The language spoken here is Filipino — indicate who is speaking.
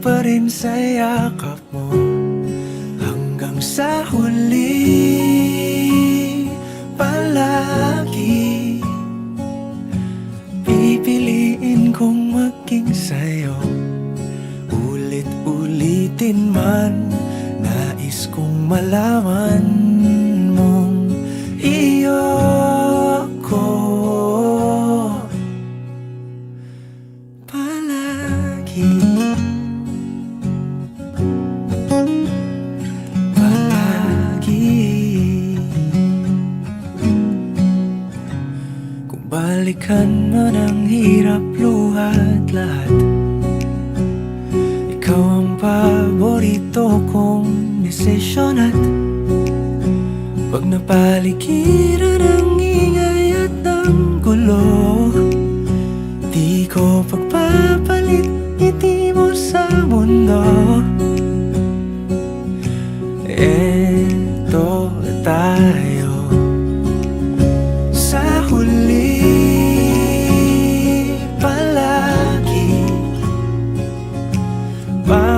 Speaker 1: pa rin sa yakap mo Hanggang sa huli. Palagi Pipiliin kong maging sa'yo. Ulit-ulitin man Nais kong malaman mong iyo ko Palagi balikan man ang hirap luhat lahat. Ikaw ang paborito kong desisyon at Pag napaligiran ang ingay at ng gulo Di ko pagpapalit ngiti mo sa mundo. Eto